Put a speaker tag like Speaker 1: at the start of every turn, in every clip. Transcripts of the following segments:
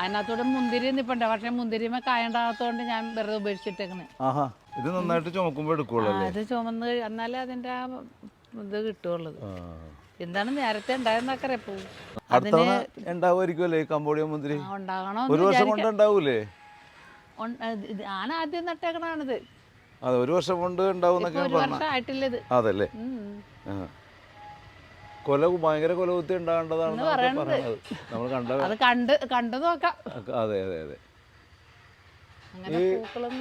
Speaker 1: അതിനകത്തൂടെ മുന്തിരി നിപ്പുണ്ട്. പക്ഷെ മുന്തിരിമ കായണ്ടാകത്തോണ്ട് ഞാൻ വെറുതെ ഉപേക്ഷിച്ചിട്ടേക്കണ്.
Speaker 2: ആഹാ ഇത് നന്നായിട്ട് ചുമക്കുമ്പോ എടുക്കുള്ളൂ
Speaker 1: ആ, ഇത് ചുമന്ന് എന്നാലേ അതിന്റെ ആ ഇത് കിട്ടുള്ളൂ
Speaker 2: ആ.
Speaker 1: എന്താണ് നേരത്തെ ഉണ്ടായെന്നൊക്കെ പോ?
Speaker 2: അടുത്ത തവണ ഉണ്ടാവുമായിരിക്കുമല്ലേ ഈ കമ്പോഡിയ മുന്തിരി?
Speaker 1: ഉണ്ടാകണോ
Speaker 2: ഒരു വർഷം കൊണ്ട് ഉണ്ടാവൂലേ?
Speaker 1: ഞാൻ ആദ്യം നട്ടേക്കണാണിത്
Speaker 2: അതെ ഒരു വർഷം കൊണ്ട് ഉണ്ടാവും
Speaker 1: ഇപ്പൊ
Speaker 2: എന്നൊക്കെ
Speaker 1: ഒരു
Speaker 2: പറഞ്ഞ.
Speaker 1: വർഷം ആയിട്ടില്ല ഇത്
Speaker 2: അതല്ലേ?
Speaker 1: ഉം.
Speaker 2: ആ. കൊല ഭയങ്കര കൊല കുത്തി ഉണ്ടാകേണ്ടതാണ് പറയുന്നത് നമ്മൾ കണ്ട
Speaker 1: അത് കണ്ട് കണ്ടു നോക്കാം.
Speaker 2: അതെ അതെ അതെ.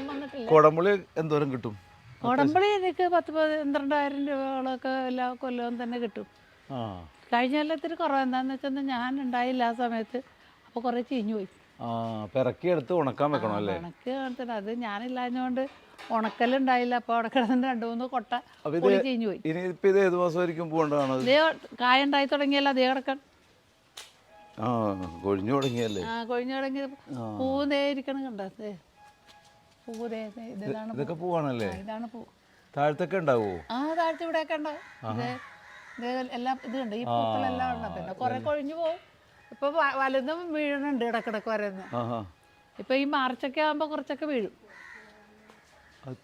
Speaker 1: വന്നിട്ടില്ല.
Speaker 2: കുടംപുളി എന്തോരം കിട്ടും?
Speaker 1: കോടമ്പളി എനിക്ക് പത്ത് പന്ത്രണ്ടായിരം രൂപകളൊക്കെ എല്ലാ കൊല്ലവും തന്നെ കിട്ടും. കഴിഞ്ഞ കൊല്ലത്തിൽ കുറവ് എന്താണെന്ന് വെച്ചാൽ ഞാൻ ഉണ്ടായില്ല ആ സമയത്ത്. അപ്പോൾ കുറേ ചീഞ്ഞു പോയി.
Speaker 2: ആ പിറക്കി എടുത്ത് ഉണക്കാൻ വെക്കണം അല്ലേ?
Speaker 1: ഉണക്ക് അത് ഞാനില്ലാഞ്ഞുകൊണ്ട് ഉണക്കലുണ്ടായില്ല. അപ്പോൾ അവിടെ കിടന്നിട്ട് രണ്ട് മൂന്ന് കൊട്ട
Speaker 2: അപ്പൊ
Speaker 1: ചീഞ്ഞു പോയി.
Speaker 2: ഇത് ഏത് മാസമായിരിക്കും പോകേണ്ടതാണ്
Speaker 1: ഇതേ കായ ഉണ്ടായി തുടങ്ങിയല്ലോ അതേ കിടക്കാൻ
Speaker 2: ആ കൊഴിഞ്ഞു തുടങ്ങിയല്ലേ?
Speaker 1: ആ കൊഴിഞ്ഞു തുടങ്ങി. പൂവ് ദേ ഇരിക്കണം കണ്ടേ? പൂതേ പൂവ് ഇതാണ്.
Speaker 2: ഇതൊക്കെ പൂവാണല്ലേ?
Speaker 1: ഇതാണ് പൂ.
Speaker 2: താഴത്തൊക്കെ ഉണ്ടാവോ?
Speaker 1: ആ താഴ്ത്തി ഇവിടെയൊക്കെ ഉണ്ടാവും എല്ലാം ഇതുണ്ട് ഈ പൂക്കളെല്ലാം ഉണ്ട്? പിന്നെ കുറെ കൊഴിഞ്ഞു പോകും ഇപ്പൊ വലുതും വീഴുന്നുണ്ട് ഇടക്കിടക്ക് വരുന്ന ഇപ്പൊ ഈ മാർച്ചൊക്കെ ആകുമ്പോ കുറച്ചൊക്കെ വീഴും.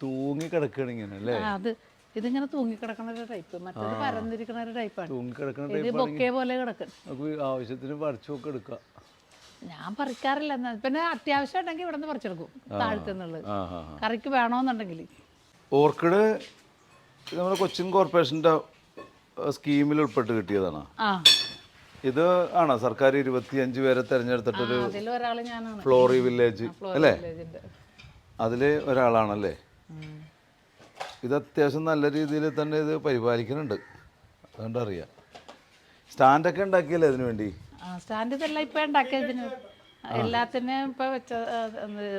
Speaker 2: തൂങ്ങി കിടക്കുകയാണ് ഇങ്ങനെ അല്ലേ?
Speaker 1: അത് ഇതിങ്ങനെ തൂങ്ങിക്കിടക്കണ ഒരു ടൈപ്പ് മറ്റേത് പരന്നിരിക്കണ ഒരു ടൈപ്പാണ്
Speaker 2: തൂങ്ങിക്കിടക്കണ
Speaker 1: ഇത് ബൊക്കെ പോലെ കിടക്കും.
Speaker 2: ആവശ്യത്തിന് പറിച്ചൊക്കെ എടുക്കാം.
Speaker 1: ഞാൻ പറിക്കാറില്ല. പിന്നെ അത്യാവശ്യം ഉണ്ടെങ്കിൽ ഇവിടെ നിന്ന് പറിച്ചെടുക്കും
Speaker 2: താഴത്തു നിന്നുള്ളത്.
Speaker 1: കറിക്ക് വേണമെന്നുണ്ടെങ്കിൽ
Speaker 2: ഓർക്കിഡ് നമ്മുടെ കൊച്ചിൻ കോർപ്പറേഷന്റെ സ്കീമിൽ ഉൾപ്പെട്ട് കിട്ടിയതാണ്.
Speaker 1: ആ.
Speaker 2: ഇത് ആണോ? സർക്കാർ ഇരുപത്തിയഞ്ച് പേരെ തെരഞ്ഞെടുത്തിട്ടൊരു
Speaker 1: അതിൽ ഒരാൾ ഞാനാണ്.
Speaker 2: ഫ്ലോറി വില്ലേജ് അല്ലേ. അതിൽ ഒരാളാണല്ലേ. ഇത് അത്യാവശ്യം നല്ല രീതിയിൽ തന്നെ ഇത് പരിപാലിക്കുന്നുണ്ട്. അതുകൊണ്ട് അറിയാം. സ്റ്റാൻഡൊക്കെ ഉണ്ടാക്കിയല്ലേ അതിനു വേണ്ടി?
Speaker 1: ആ സ്റ്റാൻഡ് ഇതെല്ലാം ഇപ്പൊ ഉണ്ടാക്കിയതിന്. എല്ലാത്തിനും ഇപ്പൊ വെച്ച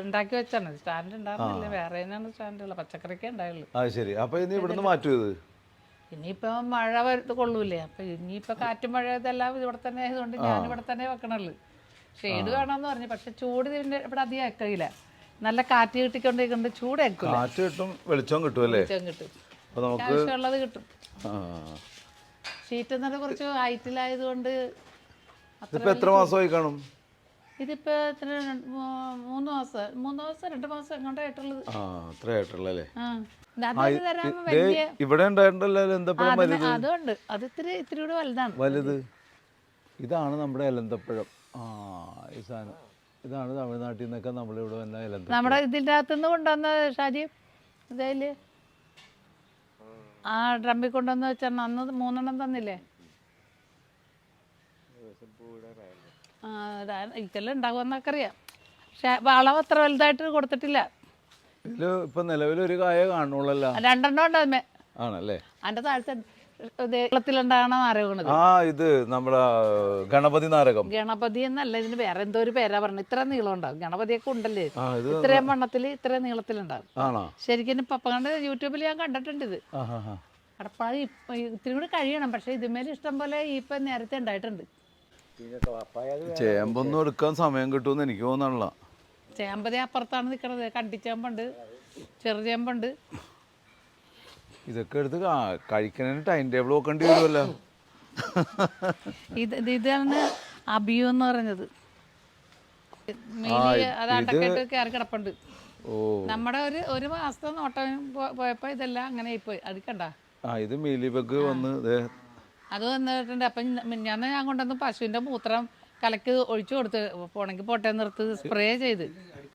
Speaker 1: ഉണ്ടാക്കി വെച്ചാണ്. സ്റ്റാൻഡ് ഉണ്ടാകുന്നില്ല വേറെ തന്നെയാണ് സ്റ്റാൻഡുള്ള പച്ചക്കറിക്കേ ഉണ്ടായുള്ളൂ.
Speaker 2: അത് ശരി. അപ്പോൾ ഇനി ഇവിടുന്ന് മാറ്റൂ ഇത്?
Speaker 1: ഇനിയിപ്പോ മഴ വരുത്ത് കൊള്ളൂലേ. അപ്പൊ ഇനിയിപ്പോ കാറ്റും മഴ ഇതെല്ലാം ഇവിടെ തന്നെ ആയതുകൊണ്ട് ഞാൻ ഇവിടെ തന്നെ വെക്കണുള്ളൂ. ഷെയ്ഡ് വേണമെന്ന് പറഞ്ഞു. പക്ഷെ ചൂട് ഇതിന്റെ ഇവിടെ അധികം അക്കയില്ല നല്ല കാറ്റ് കിട്ടിക്കൊണ്ടിരിക്കുന്നുണ്ട്. ചൂട്
Speaker 2: കാറ്റ് കിട്ടും വെളിച്ചം കിട്ടും അല്ലേ?
Speaker 1: കിട്ടും. ആവശ്യമുള്ളത് കിട്ടും. ഷീറ്റ് എന്നിട്ട് കുറച്ച് ഹൈറ്റിലായതുകൊണ്ട്
Speaker 2: ഇതിപ്പോൾ എത്ര മാസമായി കാണും?
Speaker 1: ഇതിപ്പോ എത്ര മൂന്ന് മാസം മൂന്ന് മാസം രണ്ട് മാസം എങ്ങോട്ടായിട്ടുള്ളത്?
Speaker 2: ആ അത്ര ആയിട്ടുള്ളല്ലേ
Speaker 1: ആ. അതൊരു വലിയ
Speaker 2: ഇവിടെ ഉണ്ടായിട്ടുണ്ടല്ലോ എലന്തപ്പഴം വലുത്?
Speaker 1: അതുണ്ട്. അത് ഇത്തിരി ഇത്തിരി കൂടെ വലുതാണ്.
Speaker 2: വലുത്. ഇതാണ് നമ്മുടെ എലന്തപ്പഴം. ആ ഈ സാധനം. ഇതാണ് തമിഴ്നാട്ടിൽ നിന്നൊക്കെ നമ്മളിവിടെ വന്ന എലന്തപ്പഴം.
Speaker 1: നമ്മുടെ ഇതിന്റെ അകത്തുനിന്ന് കൊണ്ടുവന്ന ഷാജി ഇതേൽ? ആ ഡ്രമ്മിൽ കൊണ്ടുവന്ന് വെച്ചാൽ അന്ന് മൂന്നെണ്ണം തന്നില്ലേ? ആ ഇക്കെല്ലാം ഉണ്ടാകുമെന്നൊക്കെ അറിയാം പക്ഷെ വളം അത്ര വലുതായിട്ട് കൊടുത്തിട്ടില്ല.
Speaker 2: ഇപ്പൊ ഇപ്പം നിലവിലൊരു കായ കാണുള്ളല്ലോ.
Speaker 1: രണ്ടെണ്ണം ഉണ്ട് അതിന്മേ.
Speaker 2: ആണല്ലേ?
Speaker 1: അതിന്റെ താഴത്തെ കേരളത്തിലുണ്ടാകണ നാരകണത്
Speaker 2: ആ ഇത് നമ്മുടെ ഗണപതി നാരകം.
Speaker 1: ഗണപതി എന്നല്ല ഇതിന് വേറെ എന്തോ ഒരു പേരാ പറഞ്ഞത്. ഇത്ര നീളം ഉണ്ടാവും. ഗണപതിയൊക്കെ ഉണ്ടല്ലേ? ഇത്രയും വണ്ണത്തിൽ ഇത്രയും നീളത്തിലുണ്ടാവും.
Speaker 2: ആണോ?
Speaker 1: ശരിക്കും പപ്പങ്ങണ്ട് യൂട്യൂബിൽ ഞാൻ കണ്ടിട്ടുണ്ട് ഇത്. കടപ്പാട് ഇത്തിരി കൂടി കഴിയണം. പക്ഷേ ഇതുമേൽ ഇഷ്ടം പോലെ ഇപ്പം നേരത്തെ ഉണ്ടായിട്ടുണ്ട്.
Speaker 2: ചേമ്പൊന്നും എടുക്കാൻ സമയം കിട്ടുമെന്ന് എനിക്ക് തോന്നണല്ല.
Speaker 1: ചേമ്പതേ അപ്പുറത്താണ് നിൽക്കണത് കണ്ടിച്ചേമ്പുണ്ട് ചെറുചേമ്പുണ്ട്
Speaker 2: ഇതൊക്കെ എടുത്ത് കഴിക്കണതിന് ടൈം ടേബിൾ നോക്കേണ്ടി വരുമല്ലോ
Speaker 1: ഇത് ഇത് ഇതാണ് അബിയു എന്ന് പറഞ്ഞത്. മീലി കിടപ്പുണ്ട്.
Speaker 2: ഓ.
Speaker 1: നമ്മുടെ ഒരു ഒരു മാസത്തെ നോട്ടം പോയപ്പോ ഇതെല്ലാം അങ്ങനെ ആയിപ്പോയി. അത് കണ്ട?
Speaker 2: ആ ഇത് മീലിബഗ് വന്ന് ദേ
Speaker 1: അത് വന്നിട്ടുണ്ട്. അപ്പം ഞാൻ ഞാൻ കൊണ്ടുവന്ന് പശുവിന്റെ മൂത്രം കലക്ക് ഒഴിച്ചു കൊടുത്ത് പോണെങ്കിൽ പോട്ടെ നിർത്ത് സ്പ്രേ ചെയ്ത്.